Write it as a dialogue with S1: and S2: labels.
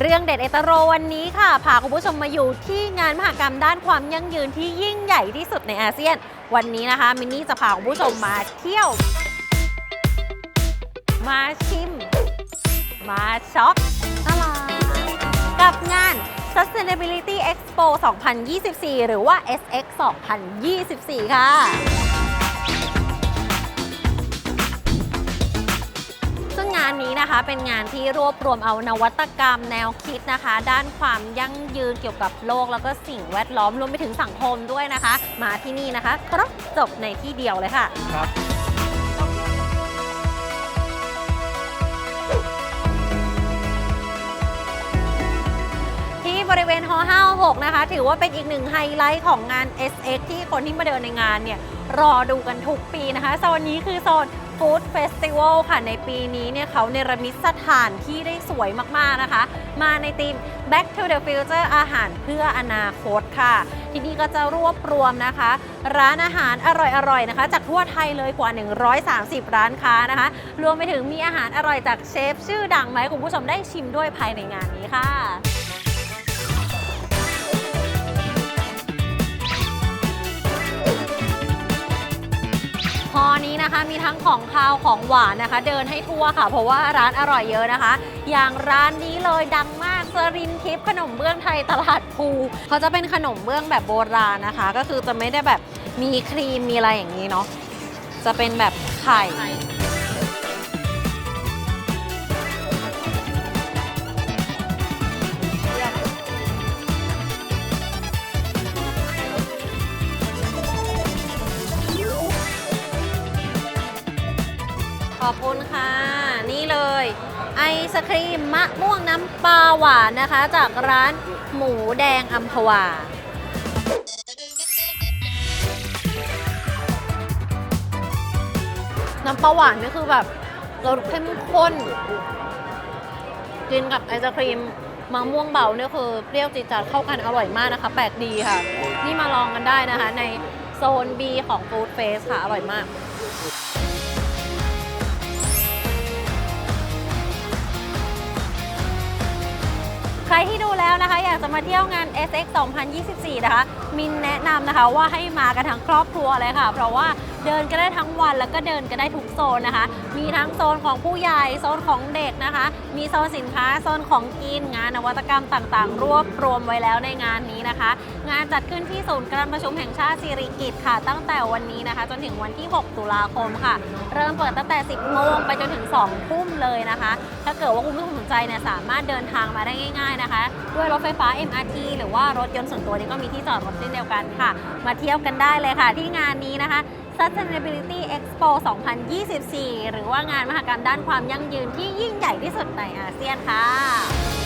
S1: เรื่องเด็ดเอตโรวันนี้ค่ะพาคุณผู้ชมมาอยู่ที่งานมหกรรมด้านความยั่งยืนที่ยิ่งใหญ่ที่สุดในอาเซียน วันนี้นะคะมินนี่จะพาคุณผู้ชมมาเที่ยว มาชิม มาช็อปตลาดกับงาน Sustainability Expo 2024 หรือว่า SX 2024 ค่ะ ซึ่งงานนี้นะคะเป็นงานที่รวบรวมเอานวัตกรรมแนวคิดนะคะ ด้านความยั่งยืนเกี่ยวกับโลก แล้วก็สิ่งแวดล้อมรวมไปถึงสังคมด้วยนะคะ มาที่นี่นะคะ ครบจบในที่เดียวเลยค่ะ
S2: ครับ
S1: บริเวณฮอ56 นะคะ ถือว่าเป็นอีกหนึ่งไฮไลท์ของงาน SX ที่คนที่มาเดินในงานเนี่ย รอดูกันทุกปีนะคะโซนนี้คือโซน Food Festival ค่ะ ในปีนี้เนี่ยเขาเนรมิตสถานที่ได้สวยมากๆนะคะ มาในธีม Back to the Future อาหารเพื่ออนาคตค่ะ ที่นี่ก็จะรวบรวมนะคะ ร้านอาหารอร่อยๆนะคะ จากทั่วไทยเลยกว่า 130 ร้านค้านะคะ รวมไปถึงมีอาหารอร่อยจากเชฟชื่อดังไหมคุณผู้ชมได้ชิมด้วยภายในงานนี้ค่ะ นะคะ มีทั้งของคาวของหวานนะคะ เดินให้ทั่วค่ะ เพราะว่าร้านอร่อยเยอะนะคะ อย่างร้านนี้เลยดังมากสรินทิพย์ขนมเบื้องไทยตลาดภูเขาจะเป็นขนมเบื้องแบบโบราณนะคะ ก็คือจะไม่ได้แบบมีครีมมีอะไรอย่างนี้เนาะจะเป็นแบบไข่ ขอบคุณค่ะ นี่เลย ไอศครีมมะม่วงน้ำปลาหวานนะคะ จากร้านหมูแดงอัมพวาน้ำปลาหวานนี่คือแบบรสเข้มข้น กินกับไอศครีมมะม่วงเบาเนี่ยคือเปรี้ยวจีดจัดเข้ากันอร่อยมากนะคะแปลกดีค่ะ นี่มาลองกันได้นะคะ ในโซน B ของ Food Face ค่ะ อร่อยมาก อยากจะมาเที่ยวงาน SX 2024 นะคะ มินแนะนำนะคะว่าให้มากันทั้งครอบครัวเลยค่ะ เพราะว่าเดินกันได้ทั้งวันแล้วก็เดินกันได้ทุกโซนนะคะ มีทั้งโซนของผู้ใหญ่โซนของเด็กนะคะ มีโซนสินค้าโซนของกินงานนวัตกรรมต่างๆ รวบรวมไว้แล้วในงานนี้นะคะ งานจัดขึ้นที่ศูนย์การประชุมแห่งชาติสิริกิติ์ค่ะ ตั้งแต่วันนี้นะคะ จนถึงวันที่ 6 ตุลาคมค่ะ เริ่มเปิดตั้งแต่ 10 โมงไปจนถึง 2 ทุ่มเลยนะคะ ถ้าเกิดว่าคุณผู้ชมสนใจเนี่ยสามารถเดินทางมาได้ง่าย ๆนะคะ ด้วยรถไฟฟ้า MRT หรือว่ารถยนต์ส่วนตัวนี้ก็มีที่จอดรถช่นเดียวกันค่ะ มาเที่ยวกันได้เลยค่ะ ที่งานนี้นะคะ Sustainability Expo 2024 หรือว่างานมหกรรมด้านความยั่งยืนที่ยิ่งใหญ่ที่สุดในอาเซียนค่ะ